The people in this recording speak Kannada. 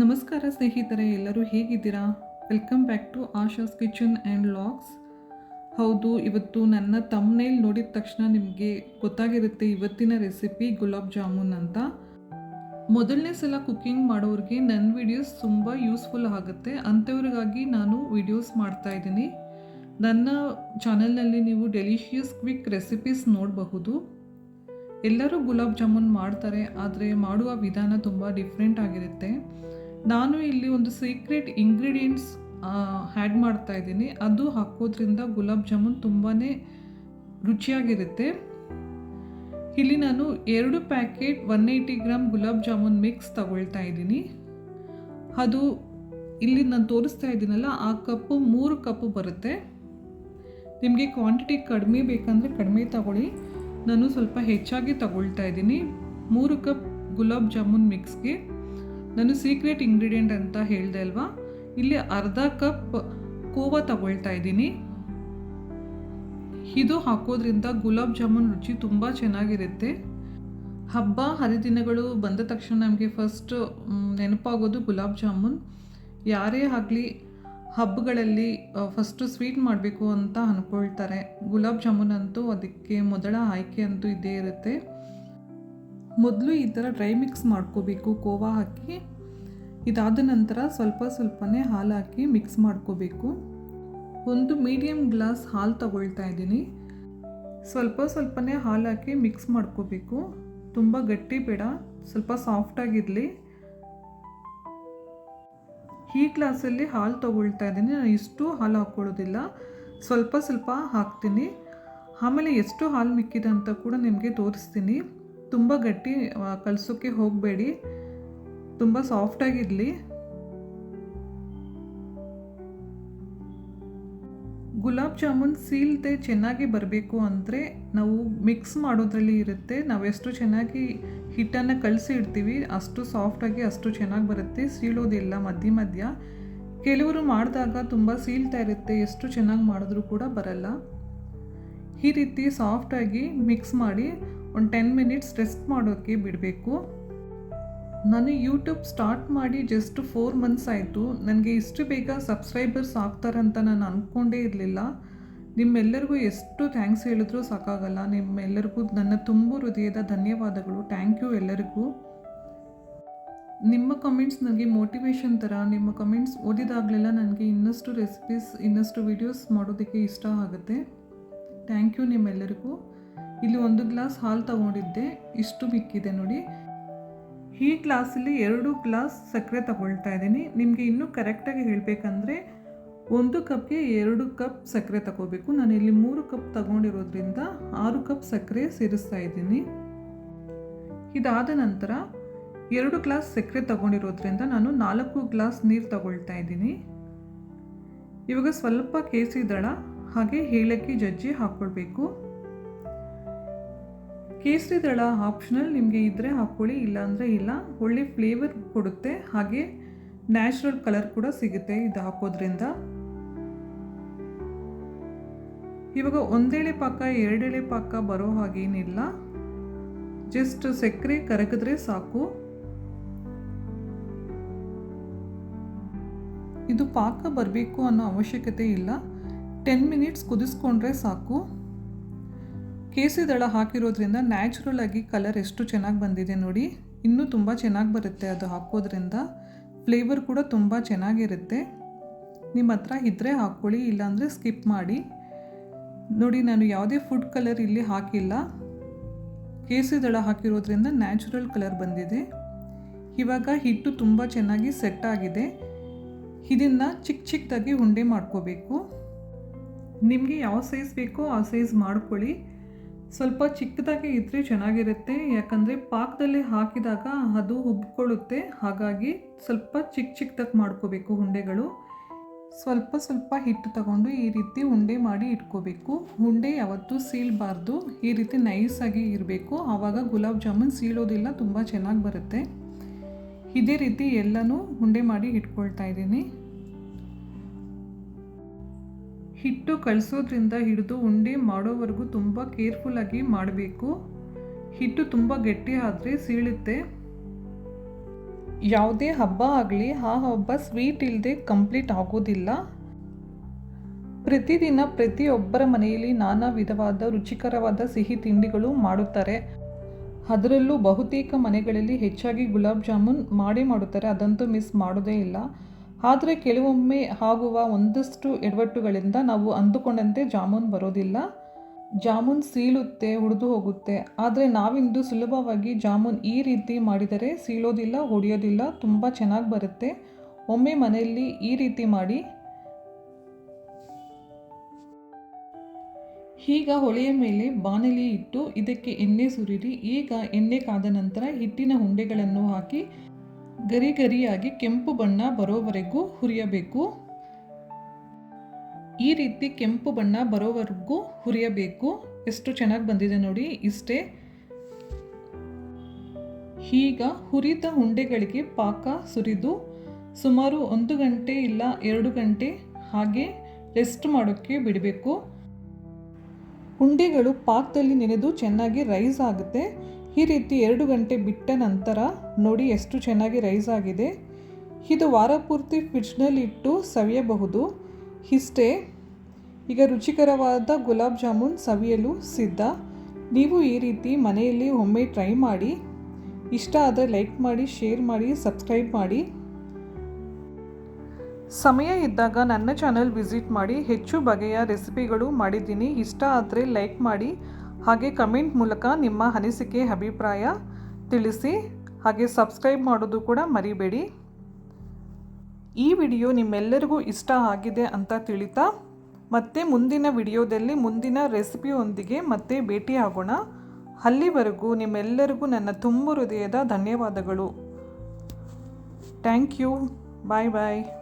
ನಮಸ್ಕಾರ ಸ್ನೇಹಿತರೆ, ಎಲ್ಲರೂ ಹೇಗಿದ್ದೀರಾ? Welcome back to Asha's kitchen and vlogs ಹೌದು, ಇವತ್ತು ನನ್ನ ತಮ್ಮನೇಲ್ ನೋಡಿದ ತಕ್ಷಣ ನಿಮಗೆ ಗೊತ್ತಾಗಿರುತ್ತೆ ಇವತ್ತಿನ ರೆಸಿಪಿ ಗುಲಾಬ್ ಜಾಮೂನ್ ಅಂತ. ಮೊದಲನೇ ಸಲ ಕುಕ್ಕಿಂಗ್ ಮಾಡೋರಿಗೆ ನನ್ನ ವಿಡಿಯೋಸ್ ತುಂಬ ಯೂಸ್ಫುಲ್ ಆಗುತ್ತೆ. ಅಂಥವ್ರಿಗಾಗಿ ನಾನು ವಿಡಿಯೋಸ್ ಮಾಡ್ತಾ ಇದ್ದೀನಿ. ನನ್ನ ಚಾನಲ್ನಲ್ಲಿ ನೀವು ಡೆಲಿಷಿಯಸ್ ಕ್ವಿಕ್ ರೆಸಿಪೀಸ್ ನೋಡಬಹುದು. ಎಲ್ಲರೂ ಗುಲಾಬ್ ಜಾಮೂನ್ ಮಾಡ್ತಾರೆ, ಆದರೆ ಮಾಡುವ ವಿಧಾನ ತುಂಬ ಡಿಫ್ರೆಂಟ್ ಆಗಿರುತ್ತೆ. ನಾನು ಇಲ್ಲಿ ಒಂದು ಸೀಕ್ರೆಟ್ ಇಂಗ್ರೀಡಿಯೆಂಟ್ಸ್ ಆ್ಯಡ್ ಮಾಡ್ತಾ ಇದ್ದೀನಿ. ಅದು ಹಾಕೋದ್ರಿಂದ ಗುಲಾಬ್ ಜಾಮೂನ್ ತುಂಬಾ ರುಚಿಯಾಗಿರುತ್ತೆ. ಇಲ್ಲಿ ನಾನು ಎರಡು packet one eighty gram gulab jamun mix ತಗೊಳ್ತಾ ಇದ್ದೀನಿ. ಅದು ಇಲ್ಲಿ ನಾನು ತೋರಿಸ್ತಾ ಇದ್ದೀನಲ್ಲ, ಆ ಕಪ್ಪು ಮೂರು ಕಪ್ಪು ಬರುತ್ತೆ. ನಿಮಗೆ ಕ್ವಾಂಟಿಟಿ ಕಡಿಮೆ ಬೇಕಂದರೆ ಕಡಿಮೆ ತಗೊಳ್ಳಿ. ನಾನು ಸ್ವಲ್ಪ ಹೆಚ್ಚಾಗಿ ತಗೊಳ್ತಾ ಇದ್ದೀನಿ. ಮೂರು ಕಪ್ ಗುಲಾಬ್ ಜಾಮೂನ್ ಮಿಕ್ಸ್ಗೆ ನಾನು ಸೀಕ್ರೆಟ್ ಇಂಗ್ರೀಡಿಯೆಂಟ್ ಅಂತ ಹೇಳಿದೆ ಅಲ್ವಾ? ಇಲ್ಲಿ ಅರ್ಧ ಕಪ್ ಕೋವಾ ತಗೊಳ್ತಾ ಇದ್ದೀನಿ. ಇದು ಹಾಕೋದ್ರಿಂದ ಗುಲಾಬ್ ಜಾಮೂನ್ ರುಚಿ ತುಂಬ ಚೆನ್ನಾಗಿರುತ್ತೆ. ಹಬ್ಬ, ಹರಿದಿನಗಳು ಬಂದ ತಕ್ಷಣ ನಮಗೆ ಫಸ್ಟ್ ನೆನಪಾಗೋದು ಗುಲಾಬ್ ಜಾಮೂನ್. ಯಾರೇ ಆಗಲಿ ಹಬ್ಬಗಳಲ್ಲಿ ಫಸ್ಟು ಸ್ವೀಟ್ ಮಾಡಬೇಕು ಅಂತ ಅಂದ್ಕೊಳ್ತಾರೆ ಗುಲಾಬ್ ಜಾಮೂನ್ ಅಂತೂ ಅದಕ್ಕೆ ಮೊದಲ ಆಯ್ಕೆ ಅಂತೂ ಇದ್ದೇ ಇರುತ್ತೆ. ಮೊದಲು ಈ ಥರ ಡ್ರೈ ಮಿಕ್ಸ್ ಮಾಡ್ಕೋಬೇಕು, ಕೋವಾ ಹಾಕಿ. ಇದಾದ ನಂತರ ಸ್ವಲ್ಪ ಸ್ವಲ್ಪನೇ ಹಾಲು ಹಾಕಿ ಮಿಕ್ಸ್ ಮಾಡ್ಕೋಬೇಕು. ಒಂದು ಮೀಡಿಯಮ್ ಗ್ಲಾಸ್ ಹಾಲು ತಗೊಳ್ತಾ ಇದ್ದೀನಿ. ಸ್ವಲ್ಪ ಸ್ವಲ್ಪನೇ ಹಾಲು ಹಾಕಿ ಮಿಕ್ಸ್ ಮಾಡ್ಕೋಬೇಕು. ತುಂಬ ಗಟ್ಟಿ ಬೇಡ, ಸ್ವಲ್ಪ ಸಾಫ್ಟಾಗಿರಲಿ ಈ ಗ್ಲಾಸಲ್ಲಿ ಹಾಲು ತೊಗೊಳ್ತಾ ಇದ್ದೀನಿ. ನಾನು ಇಷ್ಟು ಹಾಲು ಹಾಕ್ಕೊಳ್ಳೋದಿಲ್ಲ ಸ್ವಲ್ಪ ಸ್ವಲ್ಪ ಹಾಕ್ತೀನಿ. ಆಮೇಲೆ ಎಷ್ಟು ಹಾಲು ಮಿಕ್ಕಿದೆ ಅಂತ ಕೂಡ ನಿಮಗೆ ತೋರಿಸ್ತೀನಿ. ತುಂಬ ಗಟ್ಟಿ ಕಲಸೋಕ್ಕೆ ಹೋಗಬೇಡಿ. ತುಂಬ ಸಾಫ್ಟಾಗಿರಲಿ ಗುಲಾಬ್ ಜಾಮೂನ್ ಸೀಲ್ದೆ ಚೆನ್ನಾಗಿ ಬರಬೇಕು ಅಂದರೆ ನಾವು ಮಿಕ್ಸ್ ಮಾಡೋದ್ರಲ್ಲಿ ಇರುತ್ತೆ. ನಾವೆಷ್ಟು ಚೆನ್ನಾಗಿ ಹಿಟ್ಟನ್ನು ಕಲಸಿ ಇಡ್ತೀವಿ ಅಷ್ಟು ಸಾಫ್ಟಾಗಿ ಅಷ್ಟು ಚೆನ್ನಾಗಿ ಬರುತ್ತೆ. ಸೀಳೋದಿಲ್ಲ ಮಧ್ಯ ಮಧ್ಯ. ಕೆಲವರು ಮಾಡಿದಾಗ ತುಂಬ ಸೀಲ್ತಾ ಇರುತ್ತೆ, ಎಷ್ಟು ಚೆನ್ನಾಗಿ ಮಾಡಿದ್ರೂ ಕೂಡ ಬರಲ್ಲ. ಈ ರೀತಿ ಸಾಫ್ಟಾಗಿ ಮಿಕ್ಸ್ ಮಾಡಿ ಒಂದು ಟೆನ್ ಮಿನಿಟ್ಸ್ ರೆಸ್ಟ್ ಮಾಡೋಕ್ಕೆ ಬಿಡಬೇಕು. ನಾನು ಯೂಟ್ಯೂಬ್ ಸ್ಟಾರ್ಟ್ ಮಾಡಿ ಜಸ್ಟ್ ಫೋರ್ ಮಂತ್ಸ್ ಆಯಿತು. ನನಗೆ ಇಷ್ಟು ಬೇಗ ಸಬ್ಸ್ಕ್ರೈಬರ್ಸ್ ಆಗ್ತಾರಂತ ನಾನು ಅಂದ್ಕೊಂಡೇ ಇರಲಿಲ್ಲ. ನಿಮ್ಮೆಲ್ಲರಿಗೂ ಎಷ್ಟು ಥ್ಯಾಂಕ್ಸ್ ಹೇಳಿದ್ರೂ ಸಾಕಾಗಲ್ಲ. ನಿಮ್ಮೆಲ್ಲರಿಗೂ ನನ್ನ ತುಂಬ ಹೃದಯದ ಧನ್ಯವಾದಗಳು. ಥ್ಯಾಂಕ್ ಯು ಎಲ್ಲರಿಗೂ. ನಿಮ್ಮ ಕಮೆಂಟ್ಸ್ ನನಗೆ ಮೋಟಿವೇಶನ್ ಥರ ನಿಮ್ಮ ಕಮೆಂಟ್ಸ್ ಓದಿದಾಗಲೆಲ್ಲ ನನಗೆ ಇನ್ನಷ್ಟು ರೆಸಿಪೀಸ್ ಇನ್ನಷ್ಟು ವಿಡಿಯೋಸ್ ಮಾಡೋದಕ್ಕೆ ಇಷ್ಟ ಆಗುತ್ತೆ. ಥ್ಯಾಂಕ್ ಯು ನಿಮ್ಮೆಲ್ಲರಿಗೂ. ಇಲ್ಲಿ ಒಂದು ಗ್ಲಾಸ್ ಹಾಲು ತಗೊಂಡಿದ್ದೆ. ಇಷ್ಟು ಮಿಕ್ಕಿದೆ ನೋಡಿ. ಈ ಗ್ಲಾಸಲ್ಲಿ ಎರಡು ಗ್ಲಾಸ್ ಸಕ್ಕರೆ ತಗೊಳ್ತಾ ಇದ್ದೀನಿ. ನಿಮಗೆ ಇನ್ನೂ ಕರೆಕ್ಟಾಗಿ ಹೇಳಬೇಕಂದ್ರೆ ಒಂದು ಕಪ್ಗೆ ಎರಡು ಕಪ್ ಸಕ್ಕರೆ ತಗೋಬೇಕು. ನಾನು ಇಲ್ಲಿ ಮೂರು ಕಪ್ ತಗೊಂಡಿರೋದ್ರಿಂದ ಆರು ಕಪ್ ಸಕ್ಕರೆ ಸೇರಿಸ್ತಾ ಇದ್ದೀನಿ. ಇದಾದ ನಂತರ ಎರಡು ಗ್ಲಾಸ್ ಸಕ್ಕರೆ ತಗೊಂಡಿರೋದ್ರಿಂದ ನಾನು ನಾಲ್ಕು ಗ್ಲಾಸ್ ನೀರು ತಗೊಳ್ತಾ ಇದ್ದೀನಿ. ಇವಾಗ ಸ್ವಲ್ಪ ಕೇಸರಿ ದಳ ಹಾಗೆ ಏಲಕ್ಕಿ ಜಜ್ಜಿ ಹಾಕ್ಕೊಳ್ಬೇಕು. ಕೇಸರಿ ದಳ ಆಪ್ಷನಲ್ ನಿಮಗೆ ಇದ್ದರೆ ಹಾಕ್ಕೊಳ್ಳಿ ಇಲ್ಲ ಅಂದರೆ ಇಲ್ಲ. ಒಳ್ಳೆ ಫ್ಲೇವರ್ ಕೊಡುತ್ತೆ. ಹಾಗೆ ನ್ಯಾಚುರಲ್ ಕಲರ್ ಕೂಡ ಸಿಗುತ್ತೆ ಇದು ಹಾಕೋದ್ರಿಂದ. ಇವಾಗ ಒಂದೇಳೆ ಪಾಕ, ಎರಡೆಳೆ ಪಾಕ ಬರೋ ಹಾಗೇನಿಲ್ಲ. ಜಸ್ಟ್ ಸಕ್ಕರೆ ಕರಗಿದ್ರೆ ಸಾಕು. ಇದು ಪಾಕ ಬರಬೇಕು ಅನ್ನೋ ಅವಶ್ಯಕತೆ ಇಲ್ಲ. ಟೆನ್ ಮಿನಿಟ್ಸ್ ಕುದಿಸ್ಕೊಂಡ್ರೆ ಸಾಕು. ಕೇಸರಿ ದಳ ಹಾಕಿರೋದ್ರಿಂದ ನ್ಯಾಚುರಲ್ ಆಗಿ ಕಲರ್ ಎಷ್ಟು ಚೆನ್ನಾಗಿ ಬಂದಿದೆ ನೋಡಿ. ಇನ್ನೂ ತುಂಬ ಚೆನ್ನಾಗಿ ಬರುತ್ತೆ ಅದು ಹಾಕೋದ್ರಿಂದ. ಫ್ಲೇವರ್ ಕೂಡ ತುಂಬ ಚೆನ್ನಾಗಿರುತ್ತೆ. ನಿಮ್ಮ ಹತ್ರ ಇದ್ದರೆ ಹಾಕ್ಕೊಳ್ಳಿ, ಇಲ್ಲಾಂದರೆ ಸ್ಕಿಪ್ ಮಾಡಿ. ನೋಡಿ, ನಾನು ಯಾವುದೇ ಫುಡ್ ಕಲರ್ ಇಲ್ಲಿ ಹಾಕಿಲ್ಲ. ಕೇಸರಿ ದಳ ಹಾಕಿರೋದ್ರಿಂದ ನ್ಯಾಚುರಲ್ ಕಲರ್ ಬಂದಿದೆ. ಇವಾಗ ಹಿಟ್ಟು ತುಂಬ ಚೆನ್ನಾಗಿ ಸೆಟ್ ಆಗಿದೆ. ಇದನ್ನು ಚಿಕ್ಕ ಚಿಕ್ಕದಾಗಿ ಉಂಡೆ ಮಾಡ್ಕೋಬೇಕು. ನಿಮಗೆ ಯಾವ ಸೈಜ್ ಬೇಕೋ ಆ ಸೈಜ್ ಮಾಡ್ಕೊಳ್ಳಿ. ಸ್ವಲ್ಪ ಚಿಕ್ಕದಾಗಿ ಇದ್ದರೆ ಚೆನ್ನಾಗಿರುತ್ತೆ. ಯಾಕಂದರೆ ಪಾಕದಲ್ಲಿ ಹಾಕಿದಾಗ ಅದು ಉಬ್ಕೊಳ್ಳುತ್ತೆ ಹಾಗಾಗಿ ಸ್ವಲ್ಪ ಚಿಕ್ಕ ಚಿಕ್ಕದಾಗಿ ಮಾಡ್ಕೋಬೇಕು ಉಂಡೆಗಳು ಸ್ವಲ್ಪ ಸ್ವಲ್ಪ ಹಿಟ್ಟು ತಗೊಂಡು ಈ ರೀತಿ ಉಂಡೆ ಮಾಡಿ ಇಟ್ಕೋಬೇಕು. ಉಂಡೆ ಯಾವತ್ತೂ ಸೀಳಬಾರ್ದು. ಈ ರೀತಿ ನೈಸಾಗಿ ಇರಬೇಕು. ಆವಾಗ ಗುಲಾಬ್ ಜಾಮೂನ್ ಸೀಳೋದಿಲ್ಲ, ತುಂಬ ಚೆನ್ನಾಗಿ ಬರುತ್ತೆ. ಇದೇ ರೀತಿ ಎಲ್ಲನೂ ಉಂಡೆ ಮಾಡಿ ಇಟ್ಕೊಳ್ತಾ ಇದ್ದೀನಿ. ಹಿಟ್ಟು ಕಳಿಸೋದ್ರಿಂದ ಹಿಡಿದು ಉಂಡೆ ಮಾಡೋವರೆಗೂ ತುಂಬ ಕೇರ್ಫುಲ್ಲಾಗಿ ಮಾಡಬೇಕು. ಹಿಟ್ಟು ತುಂಬ ಗಟ್ಟಿ ಆದರೆ ಸೀಳುತ್ತೆ. ಯಾವುದೇ ಹಬ್ಬ ಆಗಲಿ ಆ ಹಬ್ಬ ಸ್ವೀಟ್ ಇಲ್ಲದೆ ಕಂಪ್ಲೀಟ್ ಆಗೋದಿಲ್ಲ. ಪ್ರತಿದಿನ ಪ್ರತಿಯೊಬ್ಬರ ಮನೆಯಲ್ಲಿ ನಾನಾ ವಿಧವಾದ ರುಚಿಕರವಾದ ಸಿಹಿ ತಿಂಡಿಗಳು ಮಾಡುತ್ತಾರೆ. ಅದರಲ್ಲೂ ಬಹುತೇಕ ಮನೆಗಳಲ್ಲಿ ಹೆಚ್ಚಾಗಿ ಗುಲಾಬ್ ಜಾಮೂನ್ ಮಾಡಿ ಮಾಡುತ್ತಾರೆ. ಅದಂತೂ ಮಿಸ್ ಮಾಡೋದೇ ಇಲ್ಲ. ಆದರೆ ಕೆಲವೊಮ್ಮೆ ಆಗುವ ಒಂದಷ್ಟು ಎಡವಟ್ಟುಗಳಿಂದ ನಾವು ಅಂದುಕೊಂಡಂತೆ ಜಾಮೂನ್ ಬರೋದಿಲ್ಲ. ಜಾಮೂನ್ ಸೀಳುತ್ತೆ ಹುಡಿದು ಹೋಗುತ್ತೆ. ಆದರೆ ನಾವಿಂದು ಸುಲಭವಾಗಿ ಜಾಮೂನ್ ಈ ರೀತಿ ಮಾಡಿದರೆ ಸೀಳೋದಿಲ್ಲ, ಹೊಡೆಯೋದಿಲ್ಲ, ತುಂಬ ಚೆನ್ನಾಗಿ ಬರುತ್ತೆ. ಒಮ್ಮೆ ಮನೆಯಲ್ಲಿ ಈ ರೀತಿ ಮಾಡಿ. ಈಗ ಹೊಳೆಯ ಮೇಲೆ ಬಾಣಲಿ ಇಟ್ಟು ಇದಕ್ಕೆ ಎಣ್ಣೆ ಸುರಿರಿ. ಈಗ ಎಣ್ಣೆ ಕಾದ ನಂತರ ಹಿಟ್ಟಿನ ಉಂಡೆಗಳನ್ನು ಹಾಕಿ ಗರಿ ಗರಿಯಾಗಿ ಕೆಂಪು ಬಣ್ಣ ಬರೋವರೆಗೂ ಹುರಿಯಬೇಕು. ಈ ರೀತಿ ಕೆಂಪು ಬಣ್ಣ ಬರೋವರೆಗೂ ಹುರಿಯಬೇಕು. ಎಷ್ಟು ಚೆನ್ನಾಗಿ ಬಂದಿದೆ ನೋಡಿ ಇಷ್ಟೇ. ಈಗ ಹುರಿದ ಉಂಡೆಗಳಿಗೆ ಪಾಕ ಸುರಿದು ಸುಮಾರು ಒಂದು ಗಂಟೆ ಇಲ್ಲ ಎರಡು ಗಂಟೆ ಹಾಗೆ ರೆಸ್ಟ್ ಮಾಡೋಕ್ಕೆ ಬಿಡಬೇಕು. ಉಂಡೆಗಳು ಪಾಕದಲ್ಲಿ ನೆನೆದು ಚೆನ್ನಾಗಿ ರೈಸ್ ಆಗುತ್ತೆ. ಈ ರೀತಿ ಎರಡು ಗಂಟೆ ಬಿಟ್ಟ ನಂತರ ನೋಡಿ ಎಷ್ಟು ಚೆನ್ನಾಗಿ ರೈಸ್ ಆಗಿದೆ. ಇದು ವಾರ ಪೂರ್ತಿ ಫ್ರಿಡ್ಜ್ನಲ್ಲಿ ಇಟ್ಟು ಸವಿಯಬಹುದು. ಇಷ್ಟೇ, ಈಗ ರುಚಿಕರವಾದ ಗುಲಾಬ್ ಜಾಮೂನ್ ಸವಿಯಲು ಸಿದ್ಧ. ನೀವು ಈ ರೀತಿ ಮನೆಯಲ್ಲಿ ಒಮ್ಮೆ ಟ್ರೈ ಮಾಡಿ. ಇಷ್ಟ ಆದರೆ ಲೈಕ್ ಮಾಡಿ, ಶೇರ್ ಮಾಡಿ, ಸಬ್ಸ್ಕ್ರೈಬ್ ಮಾಡಿ. ಸಮಯ ಇದ್ದಾಗ ನನ್ನ ಚಾನಲ್ ವಿಸಿಟ್ ಮಾಡಿ. ಹೆಚ್ಚು ಬಗೆಯ ರೆಸಿಪಿಗಳು ಮಾಡಿದ್ದೀನಿ. ಇಷ್ಟ ಆದರೆ ಲೈಕ್ ಮಾಡಿ. ಹಾಗೆ ಕಮೆಂಟ್ ಮೂಲಕ ನಿಮ್ಮ ಅನಿಸಿಕೆ, ಅಭಿಪ್ರಾಯ ತಿಳಿಸಿ, ಹಾಗೆ ಸಬ್ಸ್ಕ್ರೈಬ್ ಮಾಡೋದು ಕೂಡ ಮರಿಬೇಡಿ. ಈ ವಿಡಿಯೋ ನಿಮ್ಮೆಲ್ಲರಿಗೂ ಇಷ್ಟ ಆಗಿದೆ ಅಂತ ತಿಳಿತಾ, ಮತ್ತೆ ಮುಂದಿನ ವಿಡಿಯೋದಲ್ಲಿ ಮುಂದಿನ ರೆಸಿಪಿಯೊಂದಿಗೆ ಮತ್ತೆ ಭೇಟಿಯಾಗೋಣ. ಅಲ್ಲಿವರೆಗೂ ನಿಮ್ಮೆಲ್ಲರಿಗೂ ನನ್ನ ತುಂಬು ಹೃದಯದ ಧನ್ಯವಾದಗಳು. Thank you. Bye bye.